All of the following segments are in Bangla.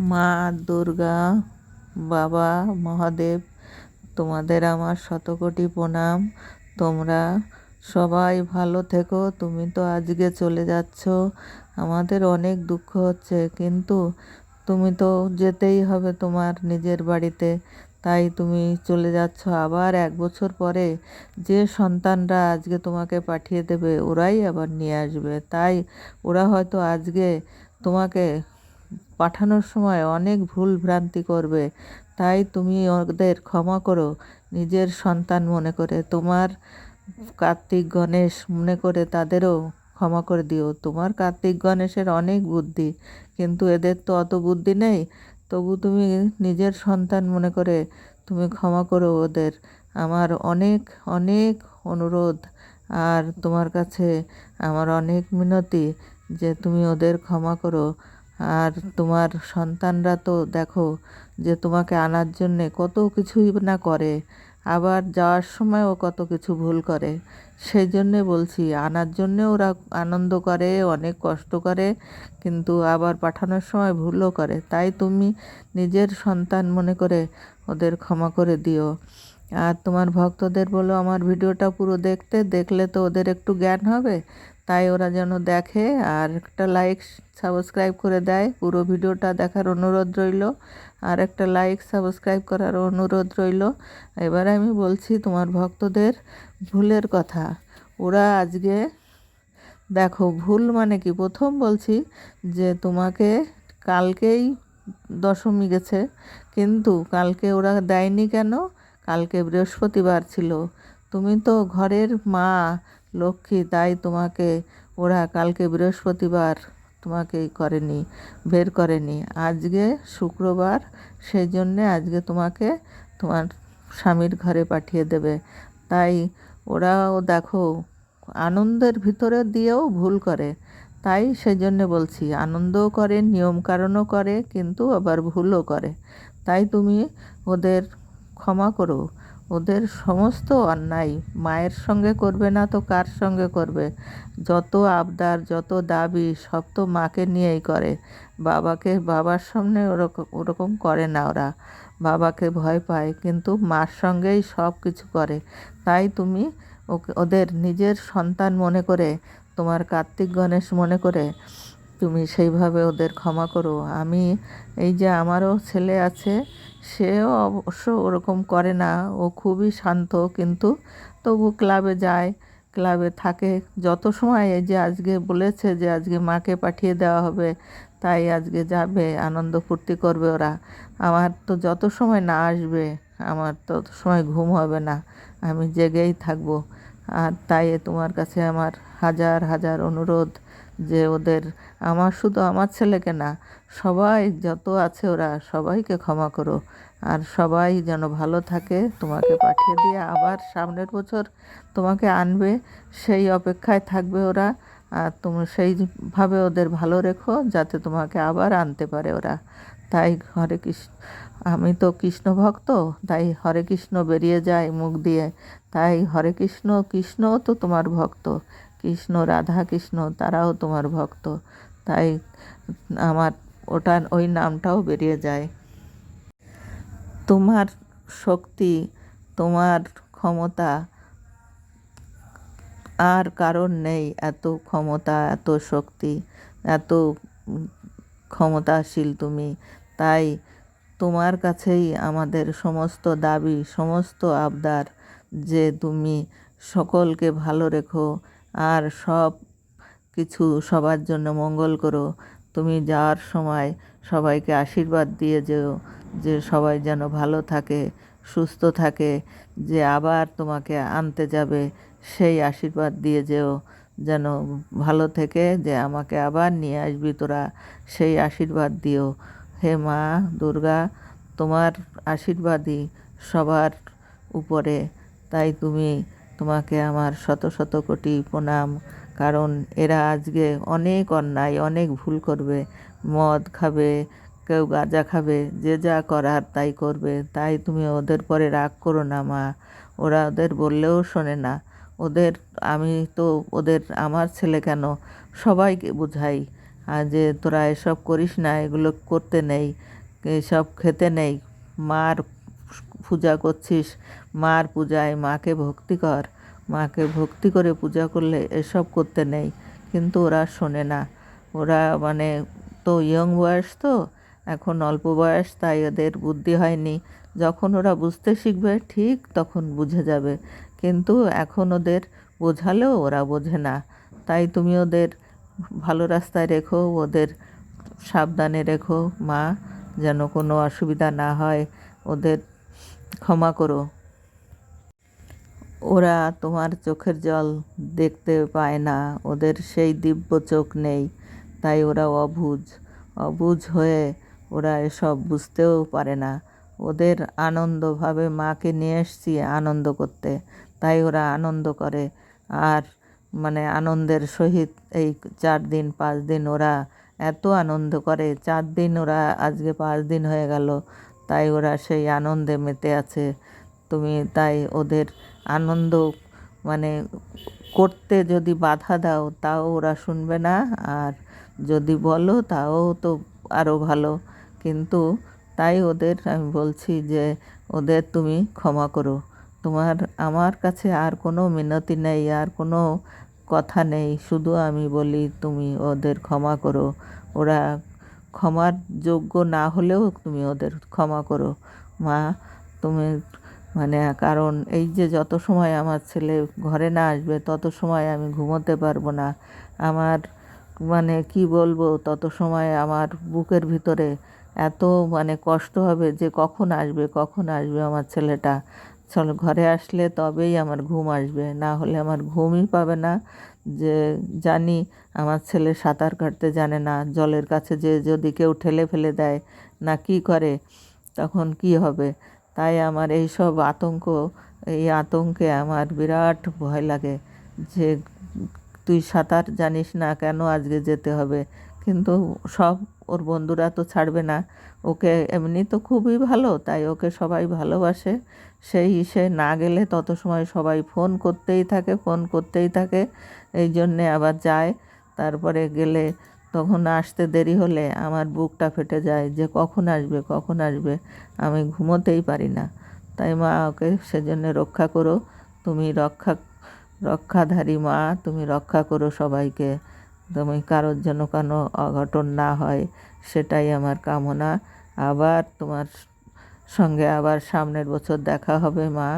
মা, দুর্গা, বাবা, মহাদেব, তোমাদের আমার শতকোটি প্রণাম। তোমরা সবাই ভালো থেকো, তুমি তো আজকে চলে যাচ্ছ। আমাদের অনেক দুঃখ হচ্ছে, কিন্তু তুমি তো যেতেই হবে তোমার নিজের বাড়িতে। তাই তুমি চলে যাচ্ছ। আবার এক বছর পরে যে সন্তানরা আজকে তোমাকে পাঠিয়ে দেবে, ওরাই আবার নিয়ে আসবে। তাই ওরা হয়তো আজকে তোমাকে পাঠানোর সময় অনেক ভুল ভ্রান্তি করবে। তাই তুমি ওদের ক্ষমা করো। নিজের সন্তান মনে করে, তোমার কার্তিক গণেশ মনে করে তাদেরও ক্ষমা করে দিও। তোমার কার্তিক গণেশের অনেক বুদ্ধি, কিন্তু এদের তো অত বুদ্ধি নেই। তবু তুমি নিজের সন্তান মনে করে তুমি ক্ষমা করো ওদের। আমার অনেক অনেক অনুরোধ, আর তোমার কাছে আমার অনেক মিনতি যে তুমি ওদের ক্ষমা করো। আর তোমার সন্তানরা তো দেখো যে তোমাকে আনার জন্যে কত কিছুই না করে, আবার যাওয়ার সময়ও কত কিছু ভুল করে। সেই জন্যে বলছি, আনার জন্যে ওরা আনন্দ করে, অনেক কষ্ট করে, কিন্তু আবার পাঠানোর সময় ভুলও করে। তাই তুমি নিজের সন্তান মনে করে ওদের ক্ষমা করে দিও। আর তোমার ভক্তদের বলো, আমার ভিডিওটা পুরো দেখতে, দেখলে তো ওদের একটু জ্ঞান হবে। তাই ওরা যেন দেখে আর একটা লাইক, সাবস্ক্রাইব করে দেয়। পুরো ভিডিওটা দেখার অনুরোধ রইল। আর একটা লাইক, সাবস্ক্রাইব করার অনুরোধ রইল। এবার আমি বলছি তোমার ভক্তদের ভুলের কথা। ওরা আজকে, দেখো, ভুল মানে কি? প্রথম বলছি যে তোমাকে কালকেই দশমী গেছে, কিন্তু কালকে ওরা দেয়নি কেন? কালকে বৃহস্পতিবার ছিল। তুমি তো ঘরের মা, লক্ষ্মী, তাই তোমাকে ওরা কালকে বৃহস্পতিবার তোমাকে করেনি, বের করেনি। আজকে শুক্রবার সেই জন্যে আজকে তোমাকে তোমার স্বামীর ঘরে পাঠিয়ে দেবে। তাই ওরাও দেখো, আনন্দের ভিতরে দিয়েও ভুল করে। তাই সেই জন্যে বলছি, আনন্দও করে, নিয়মকানুনও করে, কিন্তু আবার ভুলও করে। তাই তুমি ওদের ক্ষমা করো। ওদের সমস্ত অন্যায় মায়ের সঙ্গে করবে না তো কার সঙ্গে করবে? যত আবদার, যত দাবি, সব তো মাকে নিয়েই করে। বাবাকে বাবার সামনে ওরকম ওরকম করে না ওরা। বাবাকে ভয় পায়, কিন্তু মার সঙ্গেই সব কিছু করে। তাই তুমি ওকে, ওদের নিজের সন্তান মনে করে, তোমার কার্তিক গণেশ মনে করে, তুমি সেইভাবে ওদের ক্ষমা করো। আমি এই যে আমারও ছেলে আছে সেও অবশ্য ওরকম করে না। ও খুবই শান্ত, কিন্তু তবু ক্লাবে যায়, ক্লাবে থাকে। যত সময় এই যে আজকে বলেছে যে আজকে মাকে পাঠিয়ে দেওয়া হবে, তাই আজকে যাবে, আনন্দ ফুর্তি করবে ওরা। আমার তো যত সময় না আসবে, আমার তত সময় ঘুম হবে না। আমি জেগেই থাকব। আর তাই তোমার কাছে আমার হাজার হাজার অনুরোধ। যে ওদের, আমার শুধু আমার ছেলেকে না, সবাই যত আছে ওরা সবাইকে ক্ষমা করো। আর সবাই যেন ভালো থাকে, তোমাকে পাঠিয়ে দিয়ে আবার সামনের বছর তোমাকে আনবে, সেই অপেক্ষায় থাকবে ওরা। আর তুমি সেইভাবে ওদের ভালো রেখো, যাতে তোমাকে আবার আনতে পারে ওরা। তাই হরে কৃষ্ণ, আমি তো কৃষ্ণ ভক্ত, তাই হরে কৃষ্ণ বেরিয়ে যায় মুখ দিয়ে। তাই হরে কৃষ্ণ কৃষ্ণও তো তোমার ভক্ত। কৃষ্ণ রাধা কৃষ্ণ তারাও তোমার ভক্ত। তাই আমার ওটা ওই নামটাও বেরিয়ে যায়। তোমার শক্তি, তোমার ক্ষমতা, আর কারণ নেই এত ক্ষমতা, এত শক্তি, এত ক্ষমতাশীল তুমি। তাই তোমার কাছেই আমাদের সমস্ত দাবি, সমস্ত আবদার যে তুমি সকলকে ভালো রেখো। আর সব কিছু সবার জন্য মঙ্গল করো। তুমি যাওয়ার সময় সবাইকে আশীর্বাদ দিয়ে যেও, যে সবাই যেন ভালো থাকে, সুস্থ থাকে, যে আবার তোমাকে আনতে যাবে, সেই আশীর্বাদ দিয়ে যেও, যেন ভালো থেকে যে আমাকে আবার নিয়ে আসবি তোরা, সেই আশীর্বাদ দিও। হে মা দুর্গা, তোমার আশীর্বাদই সবার উপরে। তাই তুমি তোমাকে আমার শত শত কোটি প্রণাম, কারণ এরা আজকে অনেক অন্যায়, অনেক ভুল করবে। মদ খাবে, কেউ গাঁজা খাবে, যে যা করার তাই করবে। তাই তুমি ওদের পরে রাগ করো না, মা। ওরা ওদের বললেও শোনে না। ওদের, আমি তো ওদের, আমার ছেলে কেন? সবাইকে বোঝাই। যে তোরা এসব করিস না, এগুলো করতে নেই, এসব খেতে নেই। মার পূজা করছিস? মার পূজায় মাকে ভক্তি কর। মাকে ভক্তি করে পূজা করলে এসব করতে নেই। কিন্তু ওরা শোনে না। ওরা মানে তো ইয়ং বয়স তো, এখন অল্প বয়স, তাই ওদের বুদ্ধি হয়নি। যখন ওরা বুঝতে শিখবে, ঠিক তখন বুঝে যাবে। কিন্তু এখন ওদের বোঝালেও ওরা বোঝে না। তাই তুমি ওদের ভালো রাস্তায় রেখো, ওদের সাবধানে রেখো। মা, যেন কোনো অসুবিধা না হয়। ওদের ক্ষমা করো। ওরা তোমার চোখের জল দেখতে পায় না, ওদের সেই দিব্য চোখ নেই, তাই ওরা অবুঝ। অবুঝ হয়ে ওরা এসব বুঝতেও পারে না। ওদের আনন্দভাবে মাকে নিয়ে এসছি আনন্দ করতে, তাই ওরা আনন্দ করে। আর মানে আনন্দের সহিত এই চার দিন, পাঁচ দিন ওরা এত আনন্দ করে। চার দিন ওরা, আজকে পাঁচ দিন হয়ে গেল। তাই ওরা সেই আনন্দে মেতে আছে। তুমি তাই ওদের আনন্দ মানে করতে যদি বাধা দাও, তাও ওরা শুনবে না। আর যদি বলো, তাও তো আরও ভালো। কিন্তু তাই ওদের, আমি বলছি যে ওদের তুমি ক্ষমা করো। তোমার, আমার কাছে আর কোনো মিনতি নেই, আর কোনো কথা নেই। শুধু আমি বলি, তুমি ওদের ক্ষমা করো। ওরা ক্ষমার যোগ্য না হলেও তুমি ওদের ক্ষমা করো। মা, তুমি মানে কারণ এই যে যত সময় আমার ছেলে ঘরে না আসবে, তত সময় আমি ঘুমোতে পারব না। আমার মানে কি বলব, তত সময় আমার বুকের ভিতরে এত মানে কষ্ট হবে যে কখন আসবে কখন আসবে আমার ছেলেটা। চল ঘরে আসলে তবেই আমার ঘুম আসবে, না হলে আমার ঘুমই পাবে না। যে জানি আমার ছেলে সাঁতার কাটতে জানে না, জলের কাছে যে যদি কেউ ঠেলে ফেলে দেয় না কি করে, তখন কি হবে? তাই আমার এই সব আতঙ্ক, এই আতঙ্কে আমার বিরাট ভয় লাগে যে তুই সাঁতার জানিস না কেন আজকে যেতে হবে? কিন্তু সব ওর বন্ধুরা তো ছাড়বে না। ওকে এমনি তো খুবই ভালো, তাই ওকে সবাই ভালোবাসে। সেই সে না গেলে তত সময় সবাই ফোন করতেই থাকে, ফোন করতেই থাকে। এই জন্যে আবার যায়। তারপরে গেলে তখন আসতে দেরি হলে আমার বুকটা ফেটে যায় যে কখন আসবে কখন আসবে, আমি ঘুমোতেই পারি না। তাই মা, ওকে সেজন্য রক্ষা করো। তুমি রক্ষা, রক্ষাধারী মা, তুমি রক্ষা করো সবাইকে। তুমি কারোর যেন কোনো অঘটন না হয়, সেটাই আমার কামনা। আবার তোমার সঙ্গে আবার সামনের বছর দেখা হবে মা,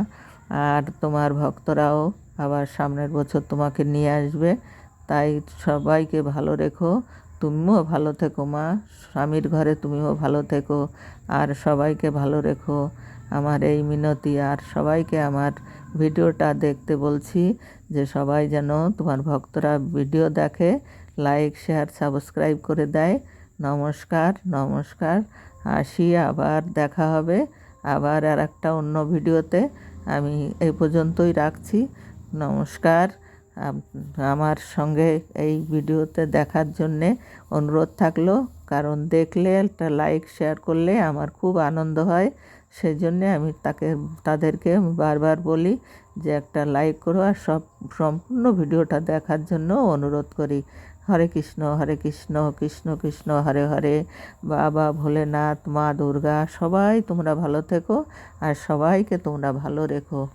আর তোমার ভক্তরাও আবার সামনের বছর তোমাকে নিয়ে আসবে। তাই সবাইকে ভালো রেখো। তুমিও ভালো থেকো মা, স্বামীর ঘরে তুমিও ভালো থেকো, আর সবাইকে ভালো রেখো। আমার এই মিনতি, আর সবাইকে আমার ভিডিওটা দেখতে বলছি যে সবাই যেন তোমার ভক্তরা ভিডিও দেখে লাইক শেয়ার সাবস্ক্রাইব করে দেয়। নমস্কার নমস্কার। আসি, আবার দেখা হবে। আবার আর একটা অন্য ভিডিওতে। আমি এই পর্যন্তই রাখছি। নমস্কার। আমার সঙ্গে এই ভিডিওতে দেখার জন্যে অনুরোধ থাকল। কারণ দেখলে একটা লাইক শেয়ার করলে আমার খুব আনন্দ হয়। সেই জন্যে আমি তাকে, তাদেরকে বারবার বলি যে একটা লাইক করো আর সব সম্পূর্ণ ভিডিওটা দেখার জন্য অনুরোধ করি। হরে কৃষ্ণ হরে কৃষ্ণ কৃষ্ণ কৃষ্ণ, হরে হরে। বাবা ভোলেনাথ, মা দুর্গা, সবাই তোমরা ভালো থেকো আর সবাইকে তোমরা ভালো রেখো।